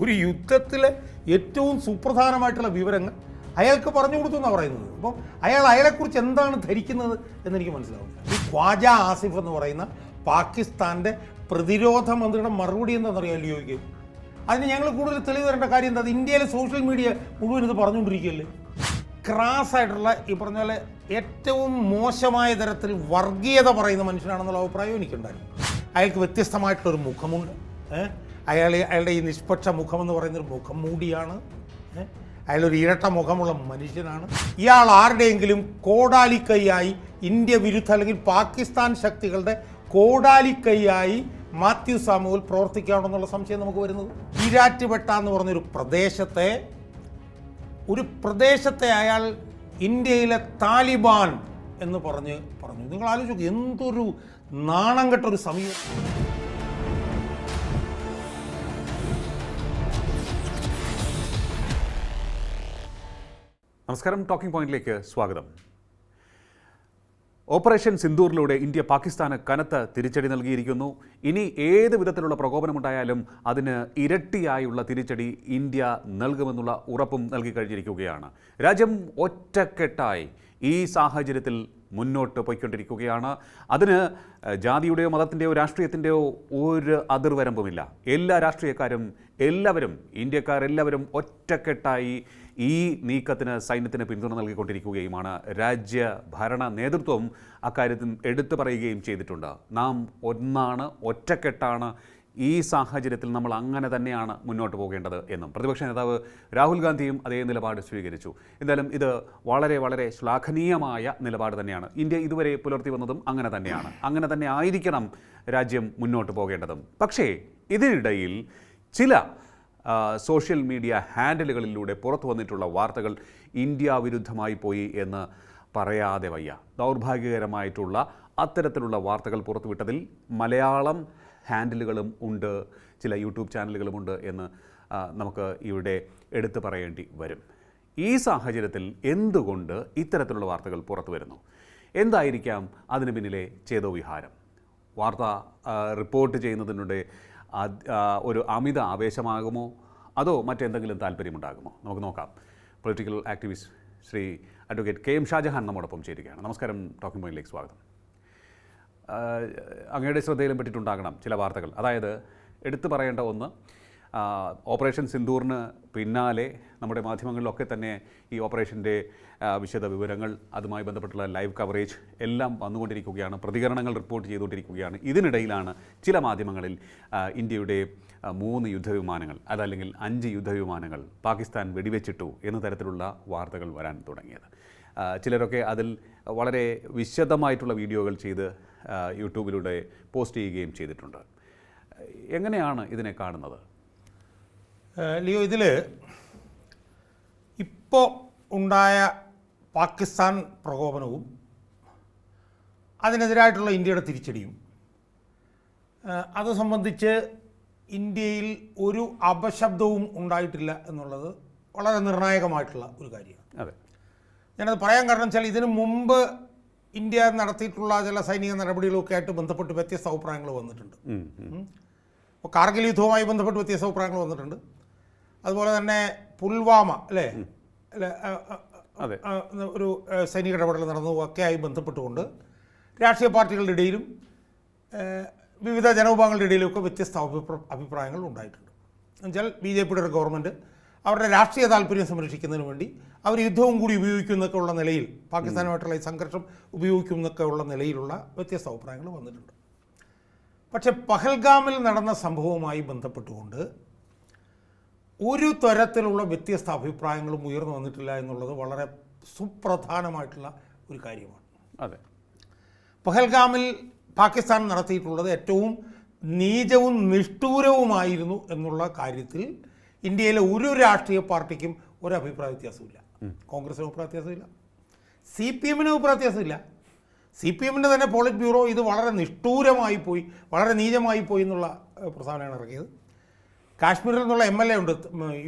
ഒരു യുദ്ധത്തിലെ ഏറ്റവും സുപ്രധാനമായിട്ടുള്ള വിവരങ്ങൾ അയാൾക്ക് പറഞ്ഞു കൊടുത്തു എന്നാണ് പറയുന്നത്. അപ്പോൾ അയാൾ അയാളെക്കുറിച്ച് എന്താണ് ധരിക്കുന്നത് എന്നെനിക്ക് മനസ്സിലാവുന്നില്ല. ഈ ഖ്വാജ ആസിഫ് എന്ന് പറയുന്ന പാകിസ്ഥാന്റെ പ്രതിരോധ മന്ത്രിയുടെ മറുപടി എന്താണെന്നറിയാം ലിയോയ്ക്ക് അതിന് ഞങ്ങൾ കൂടുതൽ തെളിവ് തരേണ്ട കാര്യം എന്താ? ഇന്ത്യയിലെ സോഷ്യൽ മീഡിയ മുഴുവൻ ഇത് പറഞ്ഞുകൊണ്ടിരിക്കുകയല്ലേ? ക്രാസ് ആയിട്ടുള്ള ഈ പറഞ്ഞ പോലെ ഏറ്റവും മോശമായ തരത്തിൽ വർഗീയത പറയുന്ന മനുഷ്യനാണെന്നുള്ള അഭിപ്രായം എനിക്കുണ്ടായിരുന്നു. അയാൾക്ക് വ്യത്യസ്തമായിട്ടുള്ളൊരു മുഖമുണ്ട്. ഏഹ്? അയാൾ അയാളുടെ ഈ നിഷ്പക്ഷ മുഖമെന്ന് പറയുന്നൊരു മുഖം മൂടിയാണ്. അയാളൊരു ഇരട്ട മുഖമുള്ള മനുഷ്യനാണ്. ഇയാൾ ആരുടെയെങ്കിലും കോടാലിക്കൈയായി ഇന്ത്യ വിരുദ്ധ അല്ലെങ്കിൽ പാകിസ്ഥാൻ ശക്തികളുടെ കോടാലിക്കൈയായി മാത്യു സാമുവൽ പ്രവർത്തിക്കുകയാണെന്നുള്ള സംശയം നമുക്ക് വരുന്നത്. ഈരാറ്റുപെട്ട എന്ന് പറഞ്ഞൊരു പ്രദേശത്തെ ഒരു പ്രദേശത്തെ അയാൾ ഇന്ത്യയിലെ താലിബാൻ എന്ന് പറഞ്ഞ് പറഞ്ഞു. നിങ്ങൾ ആലോചിച്ചു എന്തൊരു നാണം കെട്ടൊരു സമീപം നമസ്കാരം. ടോക്കിംഗ് പോയിന്റിലേക്ക് സ്വാഗതം. ഓപ്പറേഷൻ സിന്ദൂറിലൂടെ ഇന്ത്യ പാകിസ്ഥാന് കനത്ത തിരിച്ചടി നൽകിയിരിക്കുന്നു. ഇനി ഏത് വിധത്തിലുള്ള പ്രകോപനമുണ്ടായാലും അതിന് ഇരട്ടിയായുള്ള തിരിച്ചടി ഇന്ത്യ നൽകുമെന്നുള്ള ഉറപ്പും നൽകി കഴിഞ്ഞിരിക്കുകയാണ്. രാജ്യം ഒറ്റക്കെട്ടായി ഈ സാഹചര്യത്തിൽ മുന്നോട്ട് പോയിക്കൊണ്ടിരിക്കുകയാണ്. അതിന് ജാതിയുടെയോ മതത്തിന്റെയോ രാഷ്ട്രീയത്തിന്റെയോ ഒരു അതിർവരമ്പുമില്ല. എല്ലാ രാഷ്ട്രീയക്കാരും എല്ലാവരും ഇന്ത്യക്കാരെല്ലാവരും ഒറ്റക്കെട്ടായി ഈ നീക്കത്തിന് സൈന്യത്തിന് പിന്തുണ നൽകിക്കൊണ്ടിരിക്കുകയുമാണ്. രാജ്യ ഭരണ നേതൃത്വം അക്കാര്യത്തിൽ എടുത്തു പറയുകയും ചെയ്തിട്ടുണ്ട്. നാം ഒന്നാണ് ഒറ്റക്കെട്ടാണ് ഈ സാഹചര്യത്തിൽ നമ്മൾ അങ്ങനെ തന്നെയാണ് മുന്നോട്ട് പോകേണ്ടത് എന്നും. പ്രതിപക്ഷ നേതാവ് രാഹുൽ ഗാന്ധിയും അതേ നിലപാട് സ്വീകരിച്ചു. എന്തായാലും ഇത് വളരെ വളരെ ശ്ലാഘനീയമായ നിലപാട് തന്നെയാണ്. ഇന്ത്യ ഇതുവരെ പുലർത്തി വന്നതും അങ്ങനെ തന്നെയാണ്. അങ്ങനെ തന്നെ ആയിരിക്കണം രാജ്യം മുന്നോട്ട് പോകേണ്ടതും. പക്ഷേ ഇതിനിടയിൽ ചില സോഷ്യൽ മീഡിയ ഹാൻഡിലുകളിലൂടെ പുറത്തു വന്നിട്ടുള്ള വാർത്തകൾ ഇന്ത്യ വിരുദ്ധമായി പോയി എന്ന് പറയാതെ വയ്യ. ദൗർഭാഗ്യകരമായിട്ടുള്ള അത്തരത്തിലുള്ള വാർത്തകൾ പുറത്തുവിട്ടതിൽ മലയാളം ഹാൻഡിലുകളും ഉണ്ട് ചില യൂട്യൂബ് ചാനലുകളുമുണ്ട് എന്ന് നമുക്ക് ഇവിടെ എടുത്തു പറയേണ്ടി വരും. ഈ സാഹചര്യത്തിൽ എന്തുകൊണ്ട് ഇത്തരത്തിലുള്ള വാർത്തകൾ പുറത്തു വരുന്നു എന്തായിരിക്കാം അതിന് പിന്നിലെ ചേതോവിഹാരം വാർത്ത റിപ്പോർട്ട് ചെയ്യുന്നതിനുടെ ഒരു അമിത ആവേശമാകുമോ? അതോ മറ്റെന്തെങ്കിലും താല്പര്യമുണ്ടാകുമോ? നമുക്ക് നോക്കാം. Political activist Shri advocate K M Shajahan നമ്മോടൊപ്പം ചേരുകയാണ്. നമസ്കാരം ടോക്കിംഗ് പോയിന്റിലേക്ക് സ്വാഗതം. അങ്ങയുടെ ശ്രദ്ധയിലും പെട്ടിട്ടുണ്ടാകണം ചില വാർത്തകൾ. അതായത് എടുത്തു പറയേണ്ട ഒന്ന് ഓപ്പറേഷൻ സിന്ദൂറിന് പിന്നാലെ നമ്മുടെ മാധ്യമങ്ങളിലൊക്കെ തന്നെ ഈ ഓപ്പറേഷന്റെ വിശദ വിവരങ്ങൾ അതുമായി ബന്ധപ്പെട്ടുള്ള ലൈവ് കവറേജ് എല്ലാം വന്നുകൊണ്ടിരിക്കുകയാണ്. പ്രതികരണങ്ങൾ റിപ്പോർട്ട് ചെയ്തുകൊണ്ടിരിക്കുകയാണ്. ഇതിനിടയിലാണ് ചില മാധ്യമങ്ങളിൽ ഇന്ത്യയുടെ മൂന്ന് യുദ്ധവിമാനങ്ങൾ അതല്ലെങ്കിൽ അഞ്ച് യുദ്ധവിമാനങ്ങൾ പാകിസ്ഥാൻ വെടിവെച്ചിട്ടു എന്ന തരത്തിലുള്ള വാർത്തകൾ വരാൻ തുടങ്ങിയത്. ചിലരൊക്കെ അതിൽ വളരെ വിശദമായിട്ടുള്ള വീഡിയോകൾ ചെയ്ത് യൂട്യൂബിലൂടെ പോസ്റ്റ് ചെയ്യുകയും ചെയ്തിട്ടുണ്ട്. എങ്ങനെയാണ് ഇതിനെ കാണുന്നത്? ലിയോ ഇതിൽ ഇപ്പോൾ ഉണ്ടായ പാകിസ്ഥാൻ പ്രകോപനവും അതിനെതിരായിട്ടുള്ള ഇന്ത്യയുടെ തിരിച്ചടിയും. അത് സംബന്ധിച്ച് ഇന്ത്യയിൽ ഒരു അപശബ്ദവും ഉണ്ടായിട്ടില്ല എന്നുള്ളത് വളരെ നിർണായകമായിട്ടുള്ള ഒരു കാര്യമാണ്. അതെ. ഞാനത് പറയാൻ കാരണം വെച്ചാൽ ഇതിനു മുമ്പ് ഇന്ത്യ നടത്തിയിട്ടുള്ള ചില സൈനിക നടപടികളൊക്കെ ആയിട്ട് ബന്ധപ്പെട്ട് വ്യത്യസ്ത അഭിപ്രായങ്ങൾ വന്നിട്ടുണ്ട്. അപ്പോൾ കാർഗിൽ യുദ്ധവുമായി ബന്ധപ്പെട്ട് വ്യത്യസ്ത അഭിപ്രായങ്ങൾ വന്നിട്ടുണ്ട്. അതുപോലെ തന്നെ പുൽവാമ അല്ലേ. ഒരു സൈനിക ഇടപെടൽ നടന്നു ഒക്കെയായി ബന്ധപ്പെട്ടുകൊണ്ട്. രാഷ്ട്രീയ പാർട്ടികളുടെ ഇടയിലും വിവിധ ജനവിഭാഗങ്ങളുടെ ഇടയിലുമൊക്കെ വ്യത്യസ്ത അഭിപ്രായങ്ങൾ ഉണ്ടായിട്ടുണ്ട്. എന്നുവെച്ചാൽ ബി ജെ പിയുടെ ഒരു ഗവൺമെന്റ് അവരുടെ രാഷ്ട്രീയ താല്പര്യം സംരക്ഷിക്കുന്നതിന് വേണ്ടി അവർ യുദ്ധവും കൂടി ഉപയോഗിക്കുന്നൊക്കെ ഉള്ള നിലയിൽ പാകിസ്ഥാനുമായിട്ടുള്ള ഈ സംഘർഷം ഉപയോഗിക്കുന്നൊക്കെ ഉള്ള നിലയിലുള്ള വ്യത്യസ്ത അഭിപ്രായങ്ങൾ വന്നിട്ടുണ്ട്. പക്ഷേ പഹൽഗാമിൽ നടന്ന സംഭവവുമായി ബന്ധപ്പെട്ടുകൊണ്ട് ഒരു തരത്തിലുള്ള വ്യത്യസ്ത അഭിപ്രായങ്ങളും ഉയർന്നു വന്നിട്ടില്ല എന്നുള്ളത് വളരെ സുപ്രധാനമായിട്ടുള്ള ഒരു കാര്യമാണ്. അതെ. പഹൽഗാമിൽ പാകിസ്ഥാൻ നടത്തിയിട്ടുള്ളത് ഏറ്റവും നീചവും നിഷ്ഠൂരവുമായിരുന്നു എന്നുള്ള കാര്യത്തിൽ ഇന്ത്യയിലെ ഒരു രാഷ്ട്രീയ പാർട്ടിക്കും ഒരു അഭിപ്രായ വ്യത്യാസമില്ല കോൺഗ്രസിന് അഭിപ്രായ വ്യത്യാസമില്ല സി പി എമ്മിന് അഭിപ്രായ വ്യത്യാസമില്ല സി പി എമ്മിന്റെ തന്നെ പോളിറ്റ് ബ്യൂറോ ഇത് വളരെ നിഷ്ഠൂരമായി പോയി വളരെ നീചമായി പോയി എന്നുള്ള പ്രസ്താവനയാണ് ഇറക്കിയത്. കാശ്മീരിൽ നിന്നുള്ള എം എൽ എ ഉണ്ട്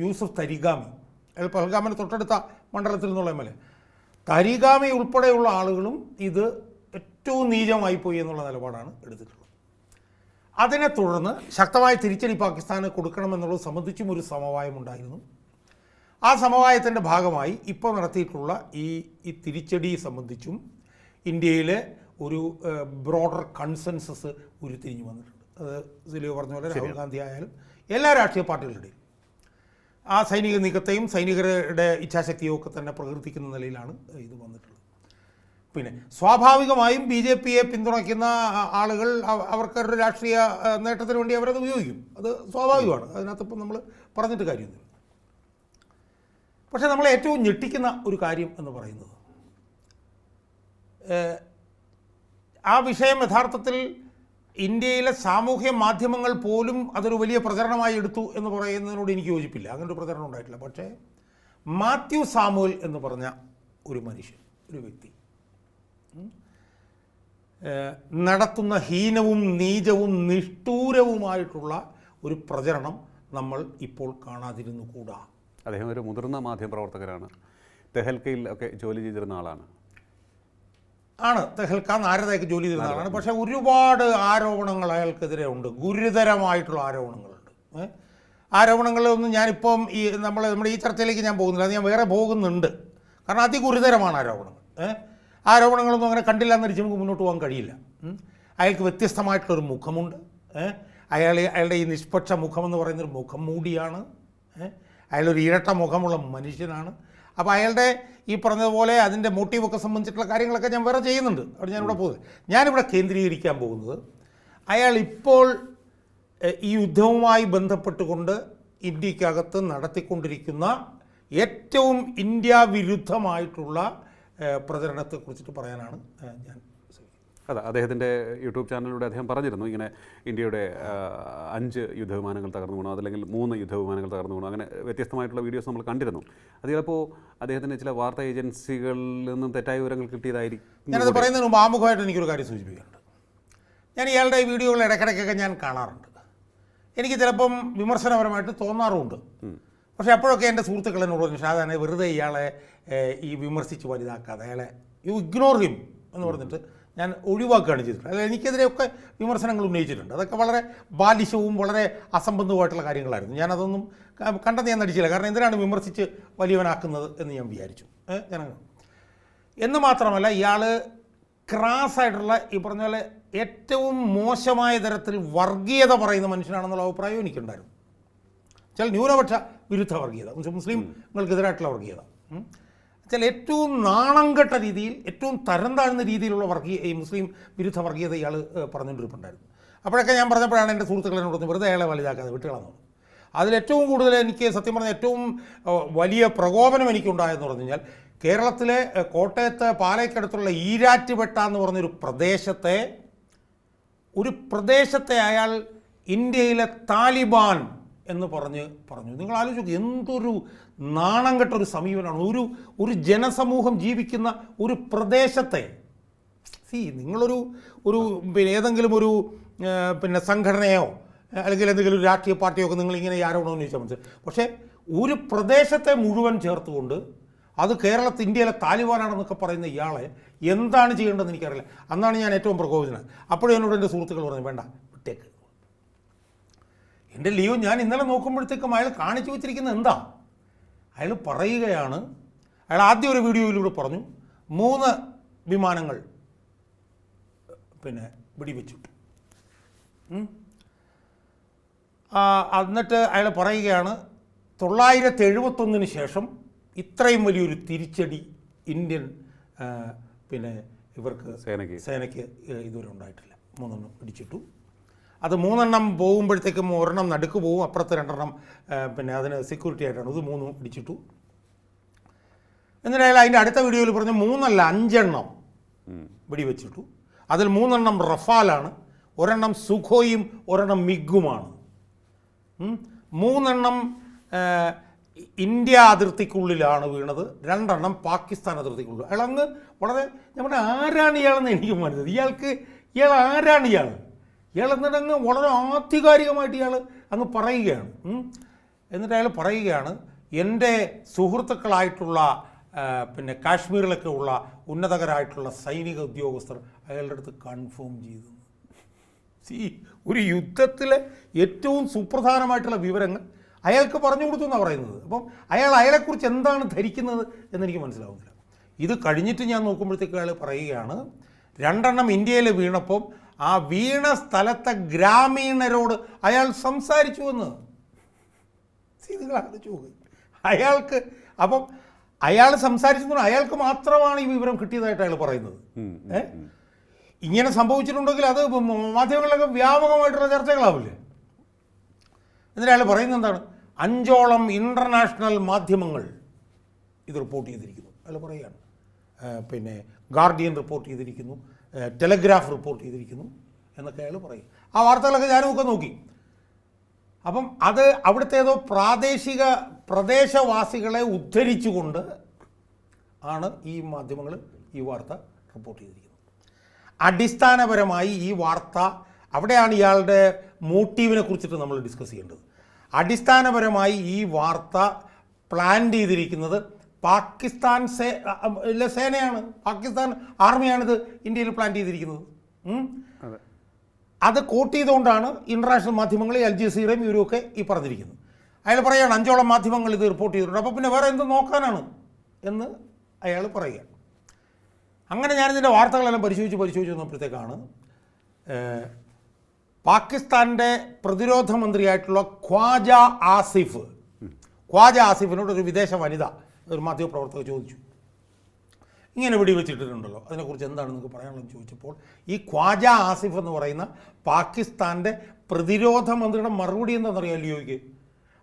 യൂസഫ് തരിഗാമി. അയാൾ പഹൽഗാമിന് തൊട്ടടുത്ത മണ്ഡലത്തിൽ നിന്നുള്ള എം എൽ എ. തരിഗാമി ഉൾപ്പെടെയുള്ള ആളുകളും ഇത് ഏറ്റവും നീചമായി പോയി എന്നുള്ള നിലപാടാണ് എടുത്തിട്ടുള്ളത്. അതിനെ തുടർന്ന് ശക്തമായ തിരിച്ചടി പാകിസ്ഥാന് കൊടുക്കണമെന്നുള്ളത് സംബന്ധിച്ചും ഒരു സമവായമുണ്ടായിരുന്നു ആ സമവായത്തിന്റെ ഭാഗമായി ഇപ്പോൾ നടത്തിയിട്ടുള്ള ഈ ഈ തിരിച്ചടി സംബന്ധിച്ചും ഇന്ത്യയിലെ ഒരു ബ്രോഡർ കൺസെൻസസ് ഉരുത്തിരിഞ്ഞു വന്നിട്ടുണ്ട്. അത് സിലിയോ പറഞ്ഞ പോലെ രാഹുൽ ഗാന്ധി ആയാലും എല്ലാ രാഷ്ട്രീയ പാർട്ടികളുടെയും ആ സൈനിക നീക്കത്തെയും സൈനികരുടെ ഇച്ഛാശക്തിയും ഒക്കെ തന്നെ പ്രകീർത്തിക്കുന്ന നിലയിലാണ് ഇത് വന്നിട്ടുള്ളത്. പിന്നെ സ്വാഭാവികമായും ബി ജെ പിയെ പിന്തുണയ്ക്കുന്ന ആളുകൾ അവർക്കൊരു രാഷ്ട്രീയ നേട്ടത്തിന് വേണ്ടി അവരത് ഉപയോഗിക്കും. അത് സ്വാഭാവികമാണ്. അതിനകത്ത് ഇപ്പം നമ്മൾ പറഞ്ഞിട്ട് കാര്യമൊന്നുമില്ല പക്ഷേ നമ്മളെ ഏറ്റവും ഞെട്ടിക്കുന്ന ഒരു കാര്യം എന്ന് പറയുന്നത് ആ വിഷയം യഥാർത്ഥത്തിൽ ഇന്ത്യയിലെ സാമൂഹ്യ മാധ്യമങ്ങൾ പോലും അതൊരു വലിയ പ്രചരണമായി എടുത്തു എന്ന് പറയുന്നതിനോട് എനിക്ക് യോജിപ്പില്ല. അങ്ങനെ ഒരു പ്രചരണം ഉണ്ടായിട്ടില്ല. പക്ഷേ മാത്യു സാമുവൽ എന്ന് പറഞ്ഞ ഒരു മനുഷ്യൻ ഒരു വ്യക്തി നടത്തുന്ന ഹീനവും നീചവും നിഷ്ഠൂരവുമായിട്ടുള്ള ഒരു പ്രചരണം നമ്മൾ ഇപ്പോൾ കാണാതിരുന്നു കൂടാ അദ്ദേഹം ഒരു മുതിർന്ന മാധ്യമപ്രവർത്തകരാണ്. തെഹൽക്കയിൽ ഒക്കെ ജോലി ചെയ്തിരുന്ന ആളാണ്. ആണ്. തെഹൽക്ക നാരദയൊക്കെ ജോലി ചെയ്തിരുന്ന ആളാണ്. പക്ഷെ ഒരുപാട് ആരോപണങ്ങൾ അയാൾക്കെതിരെ ഉണ്ട്. ഗുരുതരമായിട്ടുള്ള ആരോപണങ്ങളുണ്ട്? ആരോപണങ്ങളൊന്നും ഞാനിപ്പം ഈ നമ്മൾ നമ്മുടെ ഈ ചർച്ചയിലേക്ക് ഞാൻ പോകുന്നില്ല. അത് ഞാൻ വേറെ പോകുന്നുണ്ട്. കാരണം അതിഗുരുതരമാണ് ആരോപണങ്ങൾ? ആരോപണങ്ങളൊന്നും അങ്ങനെ കണ്ടില്ല എന്നടിച്ച് നമുക്ക് മുന്നോട്ട് പോകാൻ കഴിയില്ല. അയാൾക്ക് വ്യത്യസ്തമായിട്ടുള്ളൊരു മുഖമുണ്ട്. അയാൾ അയാളുടെ ഈ നിഷ്പക്ഷ മുഖമെന്ന് പറയുന്നൊരു മുഖം മൂടിയാണ്? അയാളൊരു ഇരട്ട മുഖമുള്ള മനുഷ്യനാണ്. അപ്പോൾ അയാളുടെ ഈ പറഞ്ഞതുപോലെ അതിന്റെ മോട്ടീവൊക്കെ സംബന്ധിച്ചിട്ടുള്ള കാര്യങ്ങളൊക്കെ ഞാൻ വേറെ ചെയ്യുന്നുണ്ട്. അവിടെ ഞാനിവിടെ പോകുന്നത്. ഞാനിവിടെ കേന്ദ്രീകരിക്കാൻ പോകുന്നത് അയാൾ ഇപ്പോൾ ഈ യുദ്ധവുമായി ബന്ധപ്പെട്ടുകൊണ്ട് ഇന്ത്യക്കകത്ത് നടത്തിക്കൊണ്ടിരിക്കുന്ന ഏറ്റവും ഇന്ത്യ വിരുദ്ധമായിട്ടുള്ള പ്രചരണത്തെക്കുറിച്ചിട്ട് പറയാനാണ് ഞാൻ അതെ അദ്ദേഹത്തിന്റെ യൂട്യൂബ് ചാനലിലൂടെ അദ്ദേഹം പറഞ്ഞിരുന്നു ഇങ്ങനെ ഇന്ത്യയുടെ അഞ്ച് യുദ്ധവിമാനങ്ങൾ തകർന്നു വീണു അതല്ലെങ്കിൽ മൂന്ന് യുദ്ധവിമാനങ്ങൾ തകർന്നു വീണു അങ്ങനെ വ്യത്യസ്തമായിട്ടുള്ള വീഡിയോസ് നമ്മൾ കണ്ടിരുന്നു. അത് ചിലപ്പോൾ അദ്ദേഹത്തിന് ചില വാർത്താ ഏജൻസികളിൽ നിന്നും തെറ്റായ വിവരങ്ങൾ കിട്ടിയതായിരിക്കും. ഞാനത് പറയുന്നതിന് മുമ്പ് ആമുഖമായിട്ട് എനിക്കൊരു കാര്യം സൂചിപ്പിക്കുന്നുണ്ട് ഞാൻ ഇയാളുടെ വീഡിയോകൾ ഇടയ്ക്കിടയ്ക്കൊക്കെ ഞാൻ കാണാറുണ്ട്. എനിക്ക് ചിലപ്പം വിമർശനപരമായിട്ട് തോന്നാറുമുണ്ട്. പക്ഷേ അപ്പോഴൊക്കെ എന്റെ സുഹൃത്തുക്കൾ എന്നോട് പറഞ്ഞു ഷാദാനെ വെറുതെ ഇയാളെ ഈ വിമർശിച്ച് വലുതാക്കാതെ അയാളെ യു ഇഗ്നോർ ഹിം എന്ന് പറഞ്ഞിട്ട് ഞാൻ ഒഴിവാക്കുകയാണ് ചെയ്തിട്ടുള്ളത്. അതായത് എനിക്കെതിരെയൊക്കെ വിമർശനങ്ങൾ ഉന്നയിച്ചിട്ടുണ്ട്. അതൊക്കെ വളരെ ബാലിശവും വളരെ അസംബന്ധവുമായിട്ടുള്ള കാര്യങ്ങളായിരുന്നു. ഞാനതൊന്നും കണ്ടെന്ന് ഞാൻ നടിച്ചില്ല. കാരണം എന്തിനാണ് വിമർശിച്ച് വലിയവനാക്കുന്നത് എന്ന് ഞാൻ വിചാരിച്ചു. ജനങ്ങൾ എന്ന് മാത്രമല്ല ഇയാൾ ക്രാസായിട്ടുള്ള ഈ പറഞ്ഞ പോലെ ഏറ്റവും മോശമായ തരത്തിൽ വർഗീയത പറയുന്ന മനുഷ്യനാണെന്നുള്ള അഭിപ്രായം എനിക്കുണ്ടായിരുന്നു. ചില ന്യൂനപക്ഷ വിരുദ്ധ വർഗീയത. മുസ്ലിം മുസ്ലിംകൾക്കെതിരായിട്ടുള്ള വർഗീയത. ചില ഏറ്റവും നാണം കെട്ട രീതിയിൽ ഏറ്റവും തരം താഴ്ന്ന രീതിയിലുള്ള വർഗീയ ഈ മുസ്ലിം വിരുദ്ധ വർഗീയത ഇയാൾ പറഞ്ഞുകൊണ്ടിരിപ്പുണ്ടായിരുന്നു. അപ്പോഴൊക്കെ ഞാൻ പറഞ്ഞപ്പോഴാണ് എന്റെ സുഹൃത്തുക്കൾ പറഞ്ഞു വെറുതെ അയാളെ വലുതാക്കാതെ വിട്ടുകളാന്നു അതിലേറ്റവും കൂടുതൽ എനിക്ക് സത്യം പറഞ്ഞ ഏറ്റവും വലിയ പ്രകോപനം എനിക്കുണ്ടായെന്ന് പറഞ്ഞു കഴിഞ്ഞാൽ കേരളത്തിലെ കോട്ടയത്ത് പാലയ്ക്കടുത്തുള്ള ഈരാറ്റുപെട്ട എന്ന് പറഞ്ഞൊരു പ്രദേശത്തെ ഒരു പ്രദേശത്തെ അയാൾ ഇന്ത്യയിലെ താലിബാൻ എന്ന് പറഞ്ഞ് പറഞ്ഞു. നിങ്ങൾ ആലോചിക്കും എന്തൊരു നാണം കെട്ട ഒരു സമീപനമാണ്. ഒരു ഒരു ജനസമൂഹം ജീവിക്കുന്ന ഒരു പ്രദേശത്തെ. സി നിങ്ങളൊരു ഒരു പിന്നെ ഏതെങ്കിലും ഒരു പിന്നെ സംഘടനയോ അല്ലെങ്കിൽ എന്തെങ്കിലും ഒരു രാഷ്ട്രീയ പാർട്ടിയോ ഒക്കെ നിങ്ങളിങ്ങനെ ആരോപണം ചോദിച്ചാൽ മനസ്സിലായി പക്ഷേ ഒരു പ്രദേശത്തെ മുഴുവൻ ചേർത്തുകൊണ്ട് അത് കേരളത്തിൽ ഇന്ത്യയിലെ താലിബാനാണെന്നൊക്കെ പറയുന്ന ഇയാളെ എന്താണ് ചെയ്യേണ്ടതെന്ന് എനിക്കറിയില്ല. അന്നാണ് ഞാൻ ഏറ്റവും പ്രകോപിതനാണ് അപ്പോഴും എന്നോട് എന്റെ സുഹൃത്തുക്കൾ പറഞ്ഞു വേണ്ട വിട്ടേക്ക്. എന്റെ ലീവ് ഞാൻ ഇന്നലെ നോക്കുമ്പോഴത്തേക്കും അയാൾ കാണിച്ചു വെച്ചിരിക്കുന്നത് എന്താ? അയാൾ പറയുകയാണ്. അയാൾ ആദ്യം ഒരു വീഡിയോയിലൂടെ പറഞ്ഞു മൂന്ന് വിമാനങ്ങൾ പിന്നെ വെടിവെച്ചു. എന്നിട്ട് അയാൾ പറയുകയാണ് തൊള്ളായിരത്തി എഴുപത്തൊന്നിന് ശേഷം ഇത്രയും വലിയൊരു തിരിച്ചടി ഇന്ത്യൻ പിന്നെ ഇവർക്ക് സേനയ്ക്ക്. സേനയ്ക്ക് ഇതുവരെ ഉണ്ടായിട്ടില്ല. മൂന്നെണ്ണം പിടിച്ചിട്ടു. അത് മൂന്നെണ്ണം പോകുമ്പോഴത്തേക്കും ഒരെണ്ണം നടുക്ക് പോകും അപ്പുറത്ത് രണ്ടെണ്ണം പിന്നെ അതിന് സെക്യൂരിറ്റി ആയിട്ടാണ്. ഇത് മൂന്നും പിടിച്ചിട്ടു എന്നിട്ട് അതിന്റെ അടുത്ത വീഡിയോയിൽ പറഞ്ഞു മൂന്നല്ല അഞ്ചെണ്ണം. വെടിവെച്ചിട്ടു. അതിൽ മൂന്നെണ്ണം റഫാലാണ് ഒരെണ്ണം സുഖോയും ഒരെണ്ണം മിഗുമാണ്. മൂന്നെണ്ണം ഇന്ത്യ അതിർത്തിക്കുള്ളിലാണ് വീണത് രണ്ടെണ്ണം പാകിസ്ഥാൻ അതിർത്തിക്കുള്ളിൽ. അയാൾ അങ്ങ് വളരെ നമ്മുടെ ആരാണ് ഇയാളെന്ന് എനിക്ക് മനസ്സിലായി. ഇയാൾക്ക് ഇയാൾ ആരാണ് ഇയാൾ? ഇയാൾ എന്നിട്ട് അങ്ങ് വളരെ ആധികാരികമായിട്ട് ഇയാൾ അങ്ങ് പറയുകയാണ്. എന്നിട്ട് അയാൾ പറയുകയാണ് എന്റെ സുഹൃത്തുക്കളായിട്ടുള്ള പിന്നെ കാശ്മീരിലൊക്കെ ഉള്ള ഉന്നതകരായിട്ടുള്ള സൈനിക ഉദ്യോഗസ്ഥർ അയാളുടെ അടുത്ത് കൺഫേം ചെയ്തു. സി ഒരു യുദ്ധത്തിലെ ഏറ്റവും സുപ്രധാനമായിട്ടുള്ള വിവരങ്ങൾ അയാൾക്ക് പറഞ്ഞു കൊടുത്തു എന്നാണ് പറയുന്നത്. അപ്പം അയാൾ അയാളെക്കുറിച്ച് എന്താണ് ധരിക്കുന്നത് എന്നെനിക്ക് മനസ്സിലാവുന്നില്ല. ഇത് കഴിഞ്ഞിട്ട് ഞാൻ നോക്കുമ്പോഴത്തേക്ക് അയാൾ പറയുകയാണ് രണ്ടെണ്ണം ഇന്ത്യയിൽ വീണപ്പം ആ വീണ സ്ഥലത്തെ ഗ്രാമീണരോട് അയാൾ സംസാരിച്ചു എന്ന്. നിങ്ങൾ ആലോചിച്ച് അയാൾക്ക് അപ്പം അയാൾ സംസാരിച്ചു അയാൾക്ക് മാത്രമാണ് ഈ വിവരം കിട്ടിയതായിട്ട് അയാൾ പറയുന്നത്. ഇങ്ങനെ സംഭവിച്ചിട്ടുണ്ടെങ്കിൽ അത് മാധ്യമങ്ങളിലൊക്കെ വ്യാപകമായിട്ടുള്ള ചർച്ചകളാവില്ലേ? എന്നിട്ട് അയാൾ പറയുന്നത് എന്താണ്? അഞ്ചോളം ഇന്റർനാഷണൽ മാധ്യമങ്ങൾ ഇത് റിപ്പോർട്ട് ചെയ്തിരിക്കുന്നു. അയാൾ പറയുകയാണ്. പിന്നെ ഗാർഡിയൻ റിപ്പോർട്ട് ചെയ്തിരിക്കുന്നു. ടെലഗ്രാഫ് റിപ്പോർട്ട് ചെയ്തിരിക്കുന്നു എന്നൊക്കെ അയാൾ പറയും. ആ വാർത്തകളൊക്കെ ഞാനുമൊക്കെ നോക്കി. അപ്പം അത് അവിടുത്തെ ഏതോ പ്രാദേശിക പ്രദേശവാസികളെ ഉദ്ധരിച്ചുകൊണ്ട് ആണ് ഈ മാധ്യമങ്ങൾ ഈ വാർത്ത റിപ്പോർട്ട് ചെയ്തിരിക്കുന്നത്. അടിസ്ഥാനപരമായി ഈ വാർത്ത അവിടെയാണ് ഇയാളുടെ മോട്ടീവിനെ കുറിച്ചിട്ട് നമ്മൾ ഡിസ്കസ് ചെയ്യേണ്ടത്. അടിസ്ഥാനപരമായി ഈ വാർത്ത പ്ലാൻ ചെയ്തിരിക്കുന്നത് പാകിസ്ഥാൻ സേ സേനയാണ്. പാകിസ്ഥാൻ ആർമിയാണിത് ഇന്ത്യയിൽ പ്ലാൻ ചെയ്തിരിക്കുന്നത്. അതെ. കോട്ട് ചെയ്തുകൊണ്ടാണ് ഇന്റർനാഷണൽ മാധ്യമങ്ങൾ ജി ജസീറയും ഇവരുമൊക്കെ ഈ പറഞ്ഞിരിക്കുന്നത്. അയാൾ പറയുകയാണ് അഞ്ചോളം മാധ്യമങ്ങൾ ഇത് റിപ്പോർട്ട് ചെയ്തിട്ടുണ്ട്. അപ്പോൾ പിന്നെ വേറെ എന്ത് നോക്കാനാണ് എന്ന് അയാൾ പറയുക. അങ്ങനെ ഞാനിതിന്റെ വാർത്തകളെല്ലാം പരിശോധിച്ച് പരിശോധിച്ച് വന്നപ്പോഴത്തേക്കാണ് പാകിസ്ഥാന്റെ പ്രതിരോധ മന്ത്രിയായിട്ടുള്ള ഖ്വാജ ആസിഫ്. ഖ്വാജ ആസിഫിനോട് ഒരു വിദേശ വനിത ഒരു മാധ്യമപ്രവർത്തകർ ചോദിച്ചു. ഇങ്ങനെ വെടിവെച്ചിട്ടുണ്ടല്ലോ അതിനെക്കുറിച്ച് എന്താണ് നിങ്ങൾക്ക് പറയാനുള്ളത് ചോദിച്ചപ്പോൾ ഈ ഖ്വാജ ആസിഫ് എന്ന് പറയുന്ന പാകിസ്ഥാന്റെ പ്രതിരോധ മന്ത്രിയുടെ മറുപടി എന്താണെന്നറിയാം ലിയോയ്ക്ക്